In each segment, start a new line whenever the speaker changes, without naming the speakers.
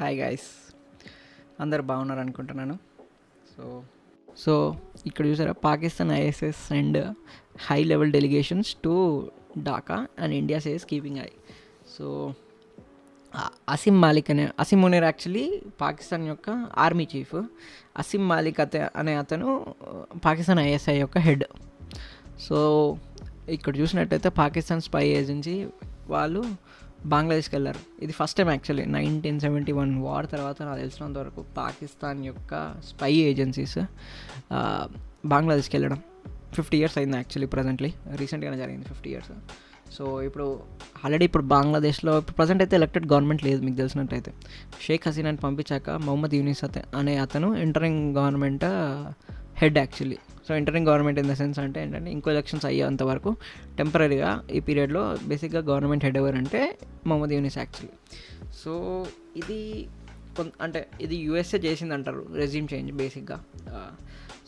Hi guys అందరు బాగున్నారు అనుకుంటున్నాను సో సో ఇక్కడ చూసారా? Pakistan ISI and high level delegations to Dhaka and India says keeping eye. So Asim Malik అనే Asim Munir actually Pakistan యొక్క ఆర్మీ చీఫ్. అసిమ్ మాలిక్ అత అనే అతను పాకిస్తాన్ ఐఎస్ఐ యొక్క హెడ్. సో ఇక్కడ చూసినట్టయితే పాకిస్తాన్ స్పై ఏజెన్సీ వాళ్ళు బంగ్లాదేశ్కి వెళ్ళారు. ఇది first time actually nineteen seventy one war తర్వాత నాకు తెలిసినంత వరకు పాకిస్తాన్ యొక్క స్పై ఏజెన్సీస్ బంగ్లాదేశ్కి వెళ్ళడం. ఫిఫ్టీ ఇయర్స్ అయింది యాక్చువల్లీ ప్రజెంట్లీ రీసెంట్గానే జరిగింది ఫిఫ్టీ ఇయర్స్ సో ఇప్పుడు ఆల్రెడీ ఇప్పుడు బంగ్లాదేశ్లో ఇప్పుడు ప్రజెంట్ అయితే ఎలక్టెడ్ గవర్నమెంట్ లేదు మీకు తెలిసినట్టయితే. షేక్ హసీనాని పంపించాక మొహమ్మద్ యూనిస్ అనే అతను interim government head actually. So interim government in the sense అంటే ఏంటంటే ఇంకో ఎలక్షన్స్ అయ్యేంత వరకు టెంపరీగా ఈ పీరియడ్లో బేసిక్గా గవర్నమెంట్ హెడ్ ఎవరంటే అంటే మొహమ్మద్ యూనిస్ యాక్చువల్లీ. సో ఇది కొంత అంటే ఇది యూఎస్ఏ చేసింది అంటారు రెజ్యూమ్ చేంజ్ బేసిక్గా.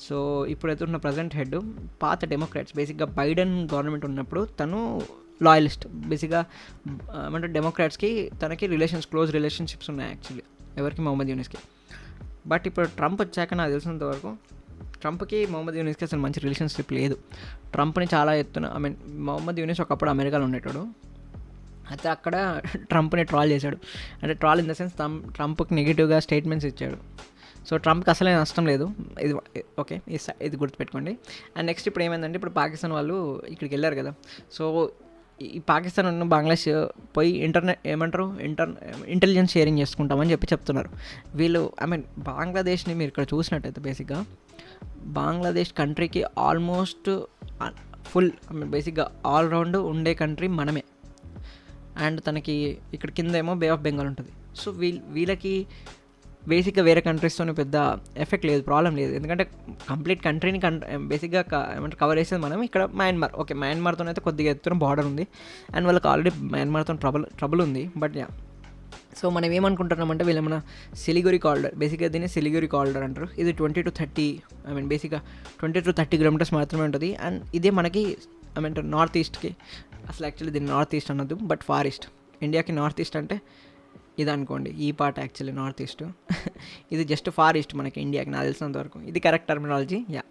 సో ఇప్పుడైతే ఉన్న ప్రజెంట్ హెడ్ పాత డెమోక్రాట్స్ బేసిక్గా బైడెన్ గవర్నమెంట్ ఉన్నప్పుడు తను లాయలిస్ట్. బేసిక్గా ఏమంటే డెమోక్రాట్స్కి తనకి రిలేషన్స్ క్లోజ్ రిలేషన్షిప్స్ ఉన్నాయి యాక్చువల్లీ ఎవరికి? మొహమ్మద్ యూనిస్కి. బట్ ఇప్పుడు ట్రంప్ వచ్చాక నాకు తెలిసినంత వరకు ట్రంప్కి మొహమ్మద్ యూనిస్కి అసలు మంచి రిలేషన్షిప్ లేదు. ట్రంప్ని చాలా ఎత్తున ఐ మీన్ మొహమ్మద్ యూనిస్ ఒకప్పుడు అమెరికాలో ఉండేటాడు. అయితే అక్కడ ట్రంప్ని ట్రాల్ చేశాడు. అంటే ట్రాల్ ఇన్ ద సెన్స్ ట్రంప్కి నెగిటివ్గా స్టేట్మెంట్స్ ఇచ్చాడు. సో ట్రంప్కి అసలే నష్టం లేదు. ఇది ఓకే ఇది గుర్తుపెట్టుకోండి. అండ్ నెక్స్ట్ ఇప్పుడు ఏమైందంటే ఇప్పుడు పాకిస్తాన్ వాళ్ళు ఇక్కడికి వెళ్ళారు కదా. సో ఈ పాకిస్తాన్ ఉన్న బంగ్లాదేశ్ పోయి ఇంటర్నెట్ ఏమంటారు? ఇంటర్ ఇంటెలిజెన్స్ షేరింగ్ చేసుకుంటామని చెప్పి చెప్తున్నారు. వీళ్ళు ఐ మీన్ బంగ్లాదేశ్ని మీరు ఇక్కడ చూసినట్టయితే బేసిక్గా బంగ్లాదేశ్ కంట్రీకి ఆల్మోస్ట్ ఫుల్ బేసిక్గా ఆల్రౌండ్ ఉండే కంట్రీ మనమే. అండ్ తనకి ఇక్కడ కింద ఏమో బే ఆఫ్ బెంగాల్ ఉంటుంది. సో వీ వీళ్ళకి బేసిక్గా వేరే కంట్రీస్తో పెద్ద ఎఫెక్ట్ లేదు ప్రాబ్లం లేదు. ఎందుకంటే కంప్లీట్ కంట్రీని కం బేసిక్గా ఏమంటే కవర్ చేసేది మనం ఇక్కడ మయన్మార్. ఓకే మయన్మార్తో అయితే కొద్దిగా ఎత్తున బార్డర్ ఉంది. అండ్ వాళ్ళకి ఆల్రెడీ మయన్మార్తో ట్రబుల్ ట్రబుల్ ఉంది. బట్ యా సో మనం ఏమనుకుంటున్నామంటే వీళ్ళు మన సిలిగురి కాల్డర్ బేసిక్గా దీన్ని సిలిగురి కాల్డర్ అంటారు. ఇది twenty two thirty I mean బేసిక్గా ట్వంటీ టు థర్టీ కిలోమీటర్స్ మాత్రమే ఉంటుంది. అండ్ ఇదే మనకి ఐ మీన్ నార్త్ ఈస్ట్కి అసలు యాక్చువల్లీ దీన్ని నార్త్ ఈస్ట్ అనదు బట్ ఫార్ ఈస్ట్ ఇండియాకి నార్త్ ఈస్ట్ అంటే ఇది అనుకోండి ఈ పార్ట్ యాక్చువల్లీ నార్త్ ఈస్ట్ ఇది జస్ట్ ఫార్ ఈస్ట్ మనకి ఇండియాకి నాకు తెలిసినంత వరకు. ఇది correct terminology yeah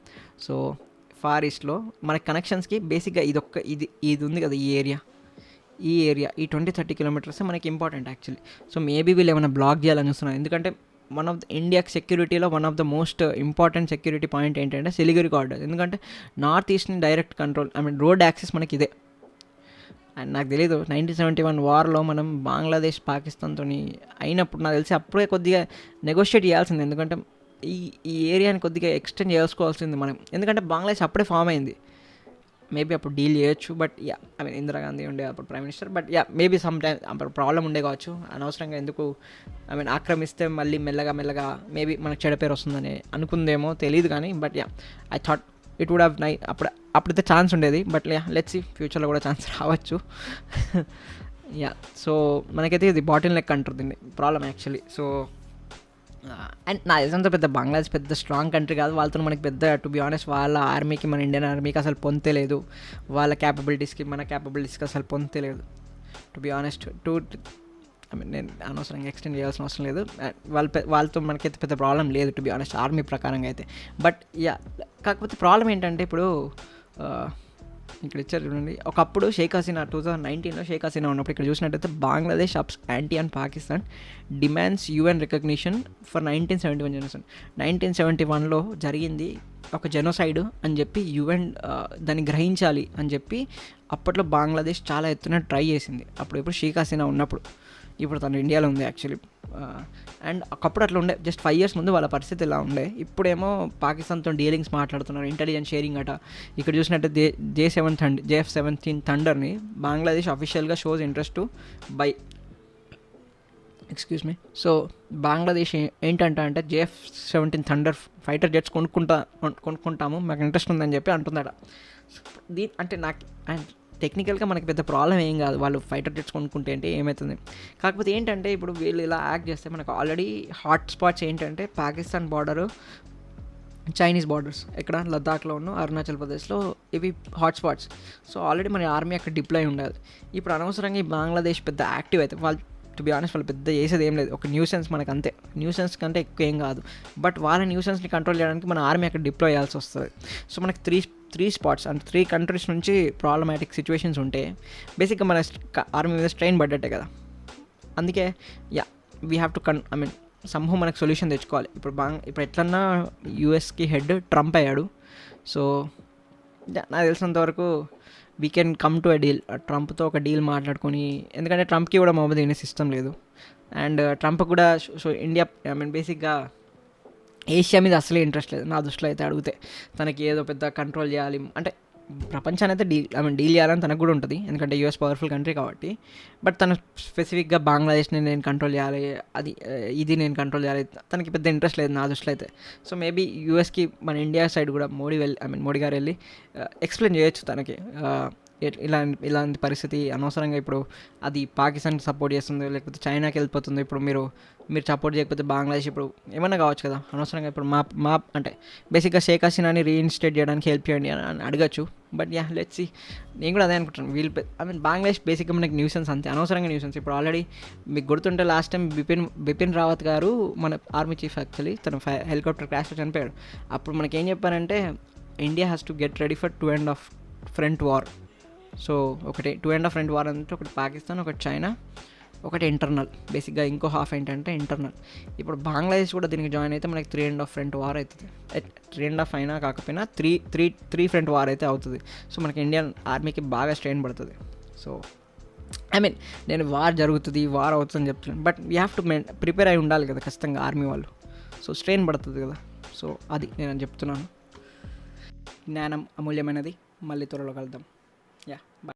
so far ఈస్ట్లో మన కనెక్షన్స్కి బేసిక్గా ఇది ఒక్క ఇది ఇది ఉంది కదా ఈ ఏరియా ఈ ఏరియా ఈ ట్వంటీ థర్టీ కిలోమీటర్స్ మనకి ఇంపార్టెంట్ యాక్చువల్లీ సో మేబీ వీళ్ళు ఏమైనా బ్లాక్ చేయాలని చూస్తున్నారు ఎందుకంటే one of the India సెక్యూరిటీలో one of the most important security point ఏంటంటే సిలిగిరి కార్డర్ ఎందుకంటే north ఈస్ట్ని direct control I mean road access మనకి ఇదే. అండ్ నాకు తెలియదు నైన్టీన్ సెవెంటీ వన్ వార్లో మనం బంగ్లాదేశ్ పాకిస్తాన్తో అయినప్పుడు నాకు తెలిసి అప్పుడే కొద్దిగా నెగోషియేట్ చేయాల్సింది. ఎందుకంటే ఈ ఈ ఏరియాని కొద్దిగా ఎక్స్టెండ్ చేసుకోవాల్సింది మనం. ఎందుకంటే బంగ్లాదేశ్ అప్పుడే ఫామ్ అయింది. మేబీ అప్పుడు డీల్ చేయొచ్చు but yeah I mean Indira Gandhi ఉండే అప్పుడు prime minister but ya maybe some time అప్పుడు ప్రాబ్లం ఉండే కావచ్చు. అనవసరంగా ఎందుకు ఐ మీన్ ఆక్రమిస్తే మళ్ళీ మెల్లగా మెల్లగా మేబీ మనకు చెడ పేరు వస్తుందని అనుకుందేమో తెలియదు కానీ but yeah I thought it would have నై అప్పుడు అప్పుడైతే ఛాన్స్ ఉండేది బట్ యా లెట్స్ ఫ్యూచర్లో కూడా ఛాన్స్ రావచ్చు. యా సో మనకైతే ఇది బాటిల్ నెక్ అంటారు ప్రాబ్లం యాక్చువల్లీ. సో అండ్ నా తెలిసినంత పెద్ద బంగ్లాదేశ్ పెద్ద స్ట్రాంగ్ కంట్రీ కాదు. వాళ్ళతో మనకి పెద్ద టు బి ఆనెస్ట్ వాళ్ళ ఆర్మీకి మన ఇండియన్ ఆర్మీకి అసలు పొందలేదు వాళ్ళ క్యాపబిలిటీస్కి మన క్యాపబిలిటీస్కి అసలు పొందలేదు to be honest too I mean నేను అనవసరంగా ఎక్స్టెండ్ చేయాల్సిన అవసరం లేదు. వాళ్ళ వాళ్ళతో మనకైతే పెద్ద ప్రాబ్లం లేదు టు బి ఆనెస్ట్ ఆర్మీ ప్రకారంగా అయితే. బట్ యా కాకపోతే ప్రాబ్లం ఏంటంటే ఇప్పుడు ఇక్కడ ఇచ్చారు చూడండి. ఒకప్పుడు షేక్ హసీనా టూ థౌసండ్ నైన్టీన్లో షేక్ హసీనా ఉన్నప్పుడు ఇక్కడ చూసినట్టయితే Bangladesh apps anti and Pakistan demands UN recognition for nineteen seventy one generation nineteen seventy వన్లో జరిగింది ఒక జెనోసైడ్ అని చెప్పి యుఎన్ దాన్ని గ్రహించాలి అని చెప్పి అప్పట్లో బంగ్లాదేశ్ చాలా ఎత్తున ట్రై చేసింది. అప్పుడు ఇప్పుడు షేక్ హసీనా ఉన్నప్పుడు. ఇప్పుడు తను ఇండియాలో ఉంది యాక్చువల్లీ అండ్ ఒకప్పుడు అట్లా ఉండే. జస్ట్ ఫైవ్ ఇయర్స్ ముందు వాళ్ళ పరిస్థితి ఇలా ఉండే. ఇప్పుడేమో పాకిస్తాన్తో డీలింగ్స్ మాట్లాడుతున్నారు. ఇంటెలిజెన్స్ షేరింగ్ అట. ఇక్కడ చూసినట్టు J J seven థండ్ JF seventeen థండర్ని బంగ్లాదేశ్ అఫీషియల్గా shows interest to buy excuse me so Bangladesh ఏంటంటే అంటే JF seventeen thunder fighter jets కొనుక్కుంటా కొనుక్కుంటాము. మాకు ఇంట్రెస్ట్ ఉందని చెప్పి అంటుందట దీ అంటే నాకు అండ్ టెక్నికల్గా మనకి పెద్ద ప్రాబ్లం ఏం కాదు. వాళ్ళు ఫైటర్ జెట్స్ కొనుక్కుంటే అంటే ఏమవుతుంది కాకపోతే ఏంటంటే ఇప్పుడు వీళ్ళు ఇలా యాక్ట్ చేస్తే మనకు ఆల్రెడీ హాట్ స్పాట్స్ ఏంటంటే పాకిస్తాన్ బార్డరు చైనీస్ బార్డర్స్ ఎక్కడ? లద్దాఖ్లో ఉన్న అరుణాచల్ ప్రదేశ్లో ఇవి హాట్ స్పాట్స్ సో ఆల్రెడీ మన ఆర్మీ అక్కడ డిప్లై ఉండాలి. ఇప్పుడు అనవసరంగా ఈ బంగ్లాదేశ్ పెద్ద యాక్టివ్ అయితే వాళ్ళు టు బి ఆనెస్ట్ వాళ్ళు పెద్ద చేసేది ఏం లేదు. ఒక న్యూసెన్స్ మనకు అంతే న్యూసెన్స్ కంటే ఎక్కువ ఏం కాదు. బట్ వాళ్ళ న్యూసెన్స్ని కంట్రోల్ చేయడానికి మన ఆర్మీ అక్కడ డిప్లై చేయాల్సి వస్తుంది. సో మనకి త్రీ త్రీ స్పాట్స్ అంటే త్రీ కంట్రీస్ నుంచి ప్రాబ్లమాటిక్ సిచ్యువేషన్స్ ఉంటే బేసిక్గా మన ఆర్మీ మీద స్ట్రెయిన్ పడ్డట్టే కదా. అందుకే yeah we have to can I mean somehow మనకు సొల్యూషన్ తెచ్చుకోవాలి. ఇప్పుడు బాగా ఇప్పుడు ఎట్లన్నా యూఎస్కి హెడ్ ట్రంప్ అయ్యాడు. సో నాకు తెలిసినంత వరకు we can come to a deal ట్రంప్తో ఒక డీల్ మాట్లాడుకొని ఎందుకంటే ట్రంప్కి కూడా మొహమ్మద్ వినే సిస్టమ్ లేదు. అండ్ ట్రంప్ uh, కూడా సో ఇండియా ఐ మీన్ బేసిక్గా ఏషియా మీద అసలే ఇంట్రెస్ట్ లేదు నా దృష్టిలో అయితే అడిగితే. తనకి ఏదో పెద్ద కంట్రోల్ చేయాలి. అంటే ప్రపంచాన్ని అయితే డీల్ ఐ మీన్ డీల్ చేయాలని తనకు కూడా ఉంటుంది. ఎందుకంటే యూఎస్ పవర్ఫుల్ కంట్రీ కాబట్టి. బట్ తను స్పెసిఫిక్గా బంగ్లాదేశ్ని నేను కంట్రోల్ చేయాలి అది ఇది నేను కంట్రోల్ చేయాలి తనకి పెద్ద ఇంట్రెస్ట్ లేదు నా దృష్టిలో అయితే. సో మేబీ యూఎస్కి మన ఇండియా సైడ్ కూడా మోడీ వెళ్ళి ఐ మీన్ మోడీ గారు వెళ్ళి ఎక్స్ప్లెయిన్ చేయొచ్చు తనకి. ఇలా ఇలాంటి పరిస్థితి అనవసరంగా ఇప్పుడు అది పాకిస్తాన్ సపోర్ట్ చేస్తుంది లేకపోతే చైనాకి వెళ్ళిపోతుంది. ఇప్పుడు మీరు మీరు సపోర్ట్ చేయకపోతే బంగ్లాదేశ్ ఇప్పుడు ఏమైనా కావచ్చు కదా? అనవసరంగా ఇప్పుడు మా మా అంటే బేసిక్గా షేక్ హసీనాని రీఇన్స్టేట్ చేయడానికి హెల్ప్ చేయండి అని అని అడగచ్చు. బట్ యా లెట్స్ సి నేను కూడా అదే అనుకుంటాను వీళ్ళు ఐ మీన్ బంగ్లాదేశ్ బేసిక్గా మనకి న్యూసెన్స్ అంతే అనవసరంగా న్యూసెన్స్ ఇప్పుడు ఆల్రెడీ మీకు గుర్తుంటే లాస్ట్ టైం బిపిన్ బిపిన్ రావత్ గారు మన ఆర్మీ చీఫ్ యాక్చువల్లీ తన హెలికాప్టర్ క్రాష్లో చనిపోయాడు. అప్పుడు మనకి ఏం చెప్పారంటే India has to get ready for two and of front war so ఒకటి two and half front war అంటే ఒకటి పాకిస్తాన్ ఒకటి చైనా ఒకటి ఇంటర్నల్. బేసిక్గా ఇంకో హాఫ్ ఏంటంటే ఇంటర్నల్. ఇప్పుడు బంగ్లాదేశ్ కూడా దీనికి జాయిన్ అయితే మనకి three and half front war అవుతుంది. త్రీ అండ్ హాఫ్ అయినా కాకపోయినా three three three front war అయితే అవుతుంది. సో మనకి ఇండియన్ ఆర్మీకి బాగా స్ట్రెయిన్ పడుతుంది. సో ఐ మీన్ నేను వార్ జరుగుతుంది వార్ అవుతుందని చెప్తున్నాను. But you have to main prepare అయి ఉండాలి కదా ఖచ్చితంగా ఆర్మీ వాళ్ళు. సో స్ట్రెయిన్ పడుతుంది కదా. సో అది నేను చెప్తున్నాను. జ్ఞానం అమూల్యమైనది. మళ్ళీ త్వరలో కలుద్దాం. Yeah bye